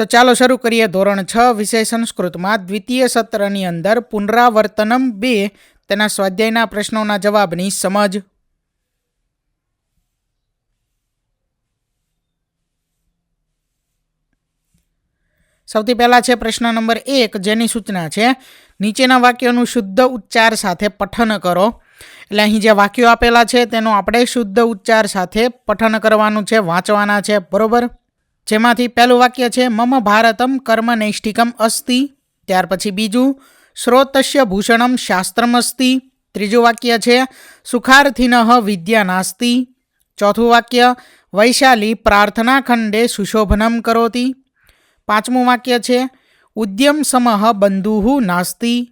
તો ચાલો શરૂ કરીએ ધોરણ છ વિષય સંસ્કૃતમાં. દ્વિતીય સત્રની અંદર પુનરાવર્તનમ બે, તેના સ્વાધ્યાયના પ્રશ્નોના જવાબની સમજ. સૌથી પહેલાં છે પ્રશ્ન નંબર એક, જેની સૂચના છે, નીચેના વાક્યોનું શુદ્ધ ઉચ્ચાર સાથે પઠન કરો. એટલે અહીં જે વાક્યો આપેલા છે, તેનો આપણે શુદ્ધ ઉચ્ચાર સાથે પઠન કરવાનું છે, વાંચવાના છે, બરોબર? જેમાંથી પહેલું વાક્ય છે, મમ ભારતમ કર્મનૈષ્ઠિકમ અસ્તિ. ત્યાર પછી બીજું, શ્રોતસ્ય ભૂષણમ શાસ્ત્રમ અસ્તિ ત્રીજું વાક્ય છે, સુખાર્થિન વિદ્યા નાસ્તિ. ચોથું વાક્ય, વૈશાલી પ્રાર્થના ખંડે સુશોભનમ કરોતી. પાંચમું વાક્ય છે, ઉદ્યમ સમહ બંધુ નાસ્તિ.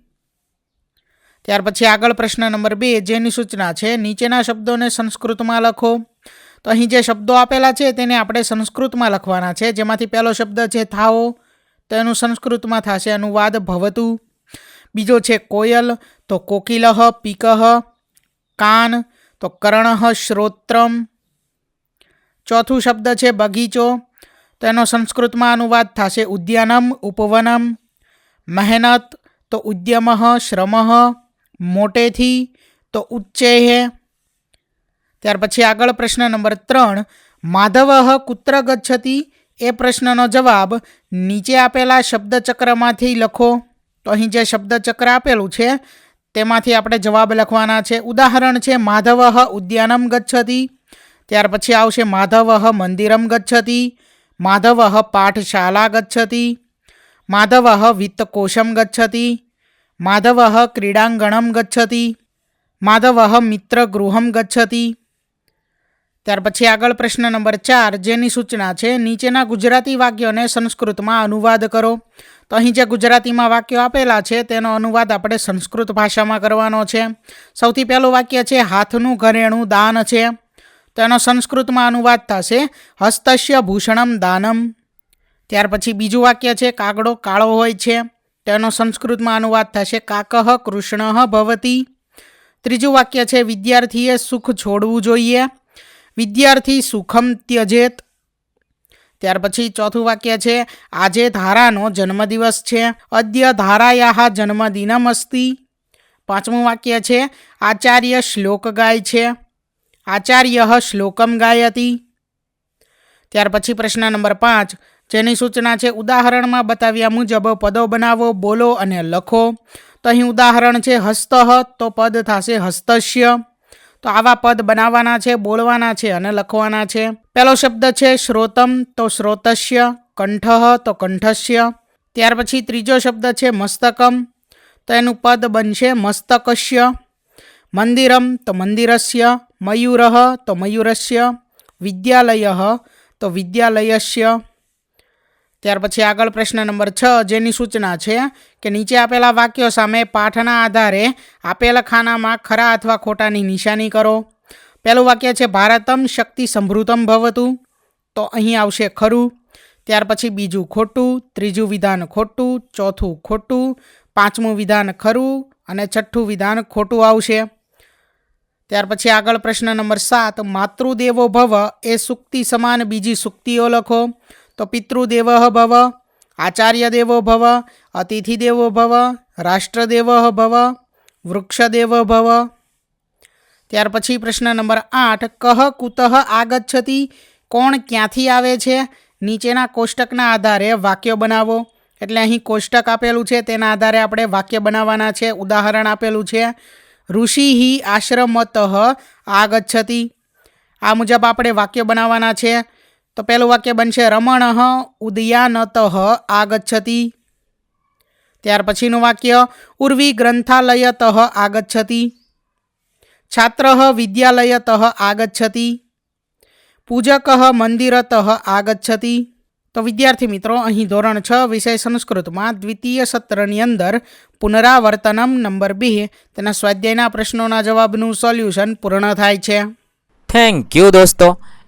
ત્યાર પછી આગળ પ્રશ્ન નંબર બે, જેની સૂચના છે, નીચેના શબ્દોને સંસ્કૃતમાં લખો. તો અહીં જે શબ્દો આપેલા છે તેને આપણે સંસ્કૃતમાં લખવાના છે. જેમાંથી પહેલો શબ્દ છે થાઓ, તો એનું સંસ્કૃતમાં થશે અનુવાદ ભવતું. બીજો છે કોયલ, તો કોકિલહ, પીકહ. કાન, તો કર્ણ શ્રોત્રમ. ચોથું શબ્દ છે બગીચો, તો એનો સંસ્કૃતમાં અનુવાદ થશે ઉદ્યાનમ, ઉપવનમ. મહેનત, તો ઉદ્યમ શ્રમ મોટેથી, તો ઉચ્ચેહ. ત્યાર પછી આગળ પ્રશ્ન નંબર ત્રણ. માધવ કુત્ર ગચ્છતિ? એ પ્રશ્નનો જવાબ નીચે આપેલા શબ્દચક્રમાંથી લખો. તો અહીં જે શબ્દચક્ર આપેલું છે, તેમાંથી આપણે જવાબ લખવાના છે. ઉદાહરણ છે, માધવ ઉદ્યાનમ ગચ્છતિ. ત્યાર પછી આવશે, માધવ મંદિરમ ગચ્છતિ. માધવ પાઠશાલા ગચ્છતિ. માધવ વિત્તકોશમ ગચ્છતિ. માધવ ક્રીડાંગણમ ગચ્છતિ. માધવ મિત્રગૃહમ ગચ્છતિ. ત્યાર પછી આગળ પ્રશ્ન નંબર ચાર, જેની સૂચના છે, નીચેના ગુજરાતી વાક્યોને સંસ્કૃતમાં અનુવાદ કરો. તો અહીં જે ગુજરાતીમાં વાક્યો આપેલા છે, તેનો અનુવાદ આપણે સંસ્કૃત ભાષામાં કરવાનો છે. સૌથી પહેલું વાક્ય છે, હાથનું ઘરેણું દાન છે. તો એનો સંસ્કૃતમાં અનુવાદ થશે, હસ્તસ્ય ભૂષણમ દાનમ. ત્યાર પછી બીજું વાક્ય છે, કાગડો કાળો હોય છે. તેનો સંસ્કૃતમાં અનુવાદ થશે, કાકહ કૃષ્ણ ભવતી. ત્રીજું વાક્ય છે, વિદ્યાર્થીએ સુખ છોડવું જોઈએ. વિદ્યાર્થી સુખમ ત્યજેત. ત્યાર પછી ચોથું વાક્ય છે, આજે ધારાનો જન્મદિવસ છે, અદ્ય ધારાયા જન્મદિનમ અસ્તિ પાંચમું વાક્ય છે, આચાર્ય શ્લોક ગાય છે, આચાર્ય શ્લોકમ ગાયતી. ત્યાર પછી પ્રશ્ન નંબર પાંચ, જેની સૂચના છે, ઉદાહરણમાં બતાવ્યા મુજબ પદો બનાવો, બોલો અને લખો. તો અહીં ઉદાહરણ છે, હસ્તઃ તો પદ થશે હસ્તસ્ય તો આવા પદ બનાવવાના છે બોલવાના છે અને લખવાના છે. પહેલો શબ્દ છે શ્રોતમ, તો શ્રોતસ્ય, કંઠ, તો કંઠસ્ય. ત્યાર પછી ત્રીજો શબ્દ છે મસ્તકમ, તો એનું પદ બનશે મસ્તકસ્ય. મંદિરમ, તો મંદિરસ્ય. મયુર, તો મયુરસ્ય. વિદ્યાલય, તો વિદ્યાલયસ્ય. ત્યાર પછી આગળ પ્રશ્ન નંબર છ, જેની સૂચના છે કે નીચે આપેલા વાક્યો સામે પાઠના આધારે આપેલા ખાનામાં ખરા અથવા ખોટાની નિશાની કરો. પહેલું વાક્ય છે, ભારતમ શક્તિ સમૃદ્ધમ ભવતું. તો અહીં આવશે, ખરું. ત્યાર પછી, બીજું ખોટું. ત્રીજું, વિધાન ખોટું. ચોથું, ખોટું. પાંચમું, વિધાન ખરું. અને છઠ્ઠું, વિધાન ખોટું આવશે. ત્યાર પછી આગળ પ્રશ્ન નંબર સાત, માતૃદેવો ભવ એ સુક્તિ સમાન બીજી સુક્તિઓ લખો. તો પિતૃદેવ ભવ આચાર્ય દેવો ભવ અતિથિ દેવો ભવ, રાષ્ટ્રદેવ ભવ, વૃક્ષદેવ ભવ. ત્યાર પછી પ્રશ્ન નંબર આઠ, કહ કુતઃ આગચ્છતિ? કોણ ક્યાંથી આવે છે? નીચેના કોષ્ટકના આધારે વાક્યો બનાવો. એટલે અહીં કોષ્ટક આપેલું છે, તેના આધારે આપણે વાક્ય બનાવવાના છે, ઉદાહરણ આપેલું છે. ઋષિ હિ આશ્રમત આગચ્છતિ. આ મુજબ આપણે વાક્ય બનાવવાના છે. તો પહેલું વાક્ય બનશે, રમણ ઉદયાનત આગચ્છતિ. ત્યાર પછીનું વાક્ય, ઉર્વી ગ્રંથાલયત આગચ્છતિ. છાત્ર વિદ્યાલયત આગચ્છતિ. પૂજક મંદિરત આગચ્છતિ. તો વિદ્યાર્થી મિત્રો, અહીં ધોરણ છ વિષય સંસ્કૃતમાં દ્વિતીય સત્રની અંદર પુનરાવર્તનમ નંબર બે, તેના સ્વાધ્યાયના પ્રશ્નોના જવાબનું સોલ્યુશન પૂર્ણ થાય છે. થેન્ક યુ દોસ્તો.